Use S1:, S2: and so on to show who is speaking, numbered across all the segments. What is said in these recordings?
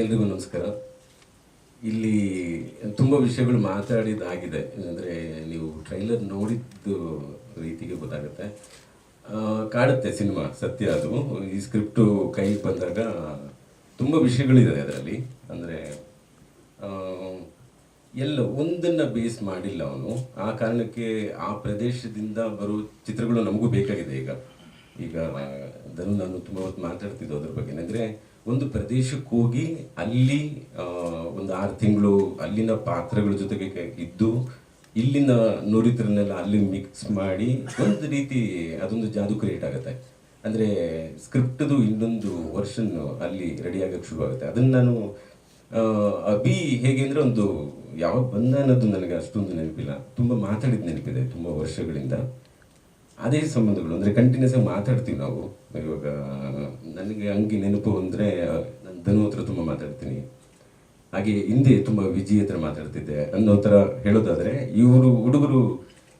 S1: ಎಲ್ರಿಗೂ ನಮಸ್ಕಾರ. ಇಲ್ಲಿ ತುಂಬ ವಿಷಯಗಳು ಮಾತಾಡಿದಾಗಿದೆ ಅಂದರೆ ನೀವು ಟ್ರೈಲರ್ ನೋಡಿದ್ದು ರೀತಿಗೆ ಗೊತ್ತಾಗುತ್ತೆ. ಕಾಡುತ್ತೆ ಸಿನಿಮಾ, ಸತ್ಯ ಅದು. ಈ ಸ್ಕ್ರಿಪ್ಟು ಕೈ ಬಂದಾಗ ತುಂಬ ವಿಷಯಗಳಿದೆ ಅದರಲ್ಲಿ. ಅಂದರೆ ಎಲ್ಲ ಒಂದನ್ನು ಬೇಸ್ ಮಾಡಿಲ್ಲ ಅವನು. ಆ ಕಾರಣಕ್ಕೆ ಆ ಪ್ರದೇಶದಿಂದ ಬರೋ ಚಿತ್ರಗಳು ನಮಗೂ ಬೇಕಾಗಿದೆ ಈಗ. ಈಗ ನಾನು ತುಂಬ ಹೊತ್ತು ಮಾತಾಡ್ತಿದ್ದು ಅದ್ರ ಬಗ್ಗೆ. ಅಂದರೆ ಒಂದು ಪ್ರದೇಶಕ್ಕೆ ಹೋಗಿ ಅಲ್ಲಿ ಒಂದು ಆರು ತಿಂಗಳು ಅಲ್ಲಿನ ಪಾತ್ರಗಳ ಜೊತೆಗೆ ಇದ್ದು ಇಲ್ಲಿನ ನುರಿತರನ್ನೆಲ್ಲ ಅಲ್ಲಿ ಮಿಕ್ಸ್ ಮಾಡಿ ಒಂದು ರೀತಿ ಅದೊಂದು ಜಾದು ಕ್ರಿಯೇಟ್ ಆಗುತ್ತೆ. ಅಂದರೆ ಸ್ಕ್ರಿಪ್ಟದು ಇನ್ನೊಂದು ವರ್ಷನ್ ಅಲ್ಲಿ ರೆಡಿ ಆಗಕ್ಕೆ ಶುರು ಆಗುತ್ತೆ. ಅದನ್ನು ನಾನು ಅಭಿ ಹೇಗೆ ಅಂದರೆ ಒಂದು ಯಾವಾಗ ಬಂದ ಅನ್ನೋದು ನನಗೆ ಅಷ್ಟೊಂದು ನೆನಪಿಲ್ಲ. ತುಂಬ ಮಾತಾಡಿದ ನೆನಪಿದೆ ತುಂಬ ವರ್ಷಗಳಿಂದ. ಅದೇ ಸಂಬಂಧಗಳು, ಅಂದರೆ ಕಂಟಿನ್ಯೂಸ್ ಆಗಿ ಮಾತಾಡ್ತೀವಿ ನಾವು. ಇವಾಗ, ನನಗೆ ಹಂಗೆ ನೆನಪು ಅಂದರೆ ನನ್ನ ಧನು ಹತ್ರ ತುಂಬ ಮಾತಾಡ್ತೀನಿ. ಹಾಗೆ ಹಿಂದೆ ತುಂಬ ವಿಜಿ ಹತ್ರ ಮಾತಾಡ್ತಿದ್ದೆ. ಅನ್ನೋ ಥರ ಹೇಳೋದಾದರೆ, ಇವರು ಹುಡುಗರು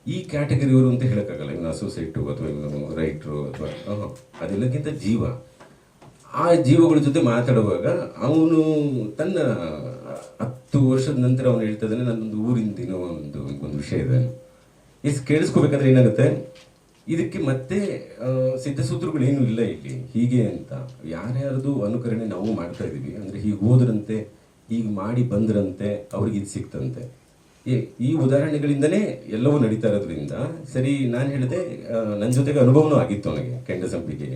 S1: ಈ ಕ್ಯಾಟಗರಿಯವರು ಅಂತ ಹೇಳೋಕ್ಕಾಗಲ್ಲ. ಇವನು ಅಸೋಸಿಯೇಟು ಅಥವಾ ಇವನು ರೈಟ್ರು ಅಥವಾ ಅದೆಲ್ಲಕ್ಕಿಂತ ಜೀವ. ಆ ಜೀವಗಳ ಜೊತೆ ಮಾತಾಡುವಾಗ ಅವನು ತನ್ನ ಹತ್ತು ವರ್ಷದ ನಂತರ ಅವನು ಹೇಳ್ತಾ ಇದ್ದಾನೆ, ನನ್ನೊಂದು ಊರಿಂದಿನೋ ಒಂದು ಒಂದು ವಿಷಯ ಇದೆ. ಇಸ್ ಕೇಳಿಸ್ಕೋಬೇಕಾದ್ರೆ ಏನಾಗುತ್ತೆ? ಇದಕ್ಕೆ ಮತ್ತೆ ಆ, ಸಿದ್ಧಸೂತ್ರಗಳೇನು ಇಲ್ಲ ಇಲ್ಲಿ. ಹೀಗೆ ಅಂತ. ಯಾರ್ಯಾರದು ಅನುಕರಣೆ ನಾವು ಮಾಡ್ತಾ ಇದೀವಿ ಅಂದ್ರೆ ಹೀಗೆ ಹೋದ್ರಂತೆ ಹೀಗೆ ಮಾಡಿ ಬಂದ್ರಂತೆ ಅವ್ರಿಗೆ ಇದು ಸಿಕ್ತಂತೆ. ಈ ಉದಾಹರಣೆಗಳಿಂದನೇ ಎಲ್ಲವೂ ನಡೀತಾ ಇರೋದ್ರಿಂದ ಸರಿ ನಾನು ಹೇಳಿದೆ ನನ್ನ ಜೊತೆಗೆ ಅನುಭವನೂ ಆಗಿತ್ತು ಅವನಿಗೆ ಕೆಂಡಸಂಪಿಗೆ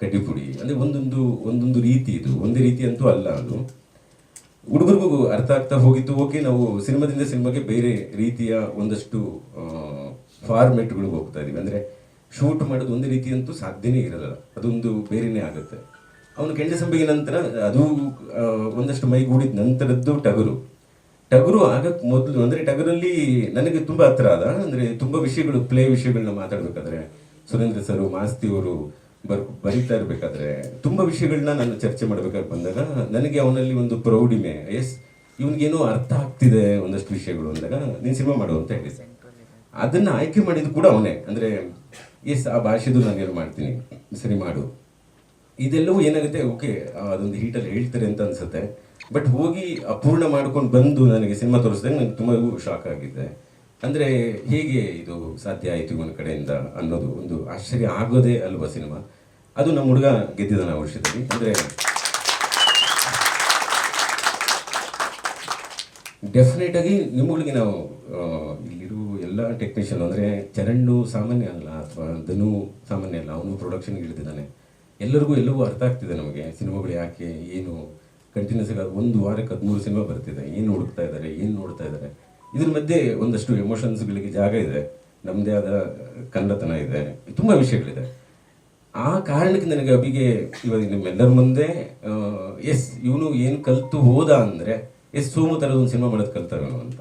S1: ಕಡ್ಡಿಪುಡಿ. ಅಂದ್ರೆ ಒಂದೊಂದು ಒಂದೊಂದು ರೀತಿ ಇದು. ಒಂದೇ ರೀತಿ ಅಂತೂ ಅಲ್ಲ ಅದು. ಹುಡುಗರಿಗೂ ಅರ್ಥ ಆಗ್ತಾ ಹೋಗಿತ್ತು ಓಕೆ ನಾವು ಸಿನಿಮಾದಿಂದ ಸಿನಿಮಾಗೆ ಬೇರೆ ರೀತಿಯ ಒಂದಷ್ಟು ಫಾರ್ಮೆಟ್ಗಳು ಹೋಗ್ತಾ ಇದೀವಿ ಅಂದ್ರೆ ಶೂಟ್ ಮಾಡೋದು ಒಂದೇ ರೀತಿಯಂತೂ ಸಾಧ್ಯನೇ ಇರಲ್ಲ. ಅದೊಂದು ಬೇರೆನೇ ಆಗುತ್ತೆ. ಅವನು ಕೆಂಡಸಂಬಿಗೆ ನಂತರ, ಅದು ಒಂದಷ್ಟು ಮೈಗೂಡಿದ ನಂತರದ್ದು ಟಗರು. ಟಗರು ಆಗಕ್ಕೆ ಮೊದಲು, ಅಂದ್ರೆ ಟಗರಲ್ಲಿ ನನಗೆ ತುಂಬಾ ಹತ್ರ ಆದ, ಅಂದ್ರೆ ತುಂಬಾ ವಿಷಯಗಳು, ಪ್ಲೇ ವಿಷಯಗಳನ್ನ ಮಾತಾಡ್ಬೇಕಾದ್ರೆ, ಸುರೇಂದ್ರ ಸರ್, ಮಾಸ್ತಿ ಅವರು ಬರ್, ಬರೀತಾ ಇರಬೇಕಾದ್ರೆ, ತುಂಬಾ ವಿಷಯಗಳನ್ನ ನಾನು ಚರ್ಚೆ ಮಾಡ್ಬೇಕಾಗಿ ಬಂದಾಗ, ನನಗೆ ಅವನಲ್ಲಿ ಒಂದು ಪ್ರೌಢಿಮೆ, ಎಸ್, ಇವನಿಗೇನೋ ಅರ್ಥ ಆಗ್ತಿದೆ ಒಂದಷ್ಟು ವಿಷಯಗಳು ಅಂದಾಗ, ನೀನು ಸಿನಿಮಾ ಮಾಡು ಅಂತ ಹೇಳಿದ್ದೆ ಅದನ್ನ ಆಯ್ಕೆ ಮಾಡಿದ್ದು ಕೂಡ ಅವನೇ. ಅಂದ್ರೆ, ಎಸ್, ಆ ಭಾಷೆದು ನನಗೆ ಮಾಡ್ತೀನಿ? ಸರಿ ಮಾಡು. ಇದೆಲ್ಲವೂ ಏನಾಗುತ್ತೆ, ಓಕೆ, ಅದೊಂದು ಹೀಟಲ್ಲಿ ಹೇಳ್ತಾರೆ ಅಂತ ಅನ್ಸುತ್ತೆ. ಬಟ್ ಹೋಗಿ ಅಪೂರ್ಣ ಮಾಡ್ಕೊಂಡು ಬಂದು ನನಗೆ ಸಿನಿಮಾ ತೋರಿಸಿದಾಗ ನನಗೆ ತುಂಬ ಶಾಕ್ ಆಗಿದೆ. ಅಂದ್ರೆ, ಹೇಗೆ ಇದು ಸಾಧ್ಯ ಆಯಿತು ಒಂದು ಕಡೆಯಿಂದ ಅನ್ನೋದು ಒಂದು ಆಶ್ಚರ್ಯ ಆಗೋದೇ ಅಲ್ವಾ ಸಿನಿಮಾ? ಅದು ನಮ್ಮ ಹುಡುಗ ಗೆದ್ದಿದ್ದಾನೆ ಆ ವರ್ಷದಲ್ಲಿ. ಅಂದ್ರೆ ಡೆಫಿನೆಟ್ ಆಗಿ ನಿಮ್ಮಗಳಿಗೆ ನಾವು ಇಲ್ಲಿರುವ ಇಲ್ಲಿರೋ ಎಲ್ಲ ಟೆಕ್ನಿಷಿಯನ್ ಅಂದರೆ ಚರಣ್ಣು ಸಾಮಾನ್ಯ ಅಲ್ಲ, ಅಥವಾ ಧನು ಸಾಮಾನ್ಯ ಅಲ್ಲ, ಅವನು ಪ್ರೊಡಕ್ಷನ್ಗೆ ಇಳಿದಿದ್ದಾನೆ. ಎಲ್ಲರಿಗೂ ಎಲ್ಲವೂ ಅರ್ಥ ಆಗ್ತಿದೆ ನಮಗೆ. ಸಿನಿಮಾಗಳು ಯಾಕೆ, ಏನು ಕಂಟಿನ್ಯೂಸ್ ಆಗಿ ಒಂದು ವಾರಕ್ಕೆ ಹದಿಮೂರು ಸಿನಿಮಾ ಬರ್ತಿದೆ. ಏನು ಹುಡುಕ್ತಾ ಇದ್ದಾರೆ ಏನು ನೋಡ್ತಾ ಇದ್ದಾರೆ ಇದ್ರ ಮಧ್ಯೆ ಒಂದಷ್ಟು ಎಮೋಷನ್ಸ್ಗಳಿಗೆ ಜಾಗ ಇದೆ. ನಮ್ಮದೇ ಆದ ಕನ್ನಡತನ ಇದೆ. ತುಂಬ ವಿಷಯಗಳಿದೆ. ಆ ಕಾರಣಕ್ಕೆ ನನಗೆ ಅಭಿಗೆ ಇವಾಗ ನಿಮ್ಮೆಲ್ಲರ ಮುಂದೆ ಎಸ್, ಇವನು ಏನು ಕಲ್ತು ಹೋದ ಅಂದರೆ, ಎಸ್ ಸೋಮು ಥರದ ಒಂದು ಸಿನಿಮಾ ಮಾಡೋದು ಕಲ್ತಾರನು ಅಂತ.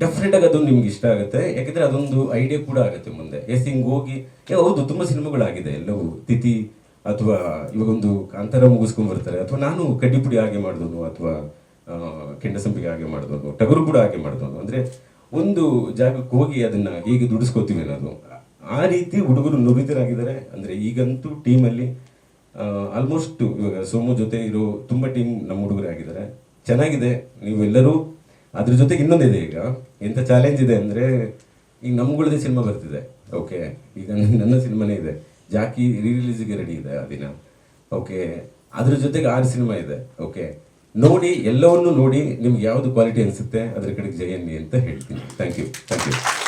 S1: ಡೆಫಿನೆಟ್ ಆಗಿ ಅದು ನಿಮ್ಗೆ ಇಷ್ಟ ಆಗುತ್ತೆ. ಯಾಕಂದ್ರೆ ಅದೊಂದು ಐಡಿಯಾ ಕೂಡ ಆಗುತ್ತೆ ಮುಂದೆ. ಎಸ್ ಹಿಂಗ್ ಹೋಗಿ ಏ, ಹೌದು ತುಂಬ ಸಿನಿಮಾಗಳಾಗಿದೆ. ಎಲ್ಲವೂ ತಿಥಿ ಅಥವಾ ಇವಾಗೊಂದು ಕಾಂತಾರ ಮುಗಿಸ್ಕೊಂಡು ಬರ್ತಾರೆ. ಅಥವಾ ನಾನು ಕಡ್ಡಿಪುಡಿ ಹಾಗೆ ಮಾಡಿದವನು ಅಥವಾ ಕೆಂಡಸಂಪಿಗೆ ಹಾಗೆ ಮಾಡಿದವನು ಟಗರು ಕೂಡ ಹಾಗೆ ಮಾಡಿದವನು. ಅಂದ್ರೆ ಒಂದು ಜಾಗಕ್ಕೆ ಹೋಗಿ ಅದನ್ನ ಹೇಗೆ ದುಡಿಸ್ಕೋತೀವಿ ಅನ್ನೋದು. ಆ ರೀತಿ ಹುಡುಗರು ನುರಿತರಾಗಿದ್ದಾರೆ. ಅಂದ್ರೆ ಈಗಂತೂ ಟೀಮಲ್ಲಿ ಆಲ್ಮೋಸ್ಟ್ ಇವಾಗ ಸೋಮು ಜೊತೆ ಇರೋ ತುಂಬ ಟೀಮ್ ನಮ್ಮ ಹುಡುಗರೇ ಆಗಿದ್ದಾರೆ. ಚೆನ್ನಾಗಿದೆ. ನೀವೆಲ್ಲರೂ ಅದ್ರ ಜೊತೆಗೆ ಇನ್ನೊಂದಿದೆ ಈಗ. ಎಂತ ಚಾಲೆಂಜ್ ಇದೆ ಅಂದ್ರೆ ಈಗ ನಮ್ಗಳದೇ ಸಿನಿಮಾ ಬರ್ತಿದೆ. ಓಕೆ ಈಗ ನನ್ನ ಸಿನಿಮಾನೇ ಇದೆ. ಜಾಕಿ ರೀ ರಿಲೀಸಿಗೆ ರೆಡಿ ಇದೆ ಆ ದಿನ. ಓಕೆ ಅದ್ರ ಜೊತೆಗೆ ಆರು ಸಿನಿಮಾ ಇದೆ. ಓಕೆ ನೋಡಿ, ಎಲ್ಲವನ್ನೂ ನೋಡಿ ನಿಮ್ಗೆ ಯಾವ್ದು ಕ್ವಾಲಿಟಿ ಅನಿಸುತ್ತೆ, ಅದ್ರ ಕಡೆಗೆ ಜಯನ್ನಿ ಅಂತ ಹೇಳ್ತೀನಿ. Thank you thank you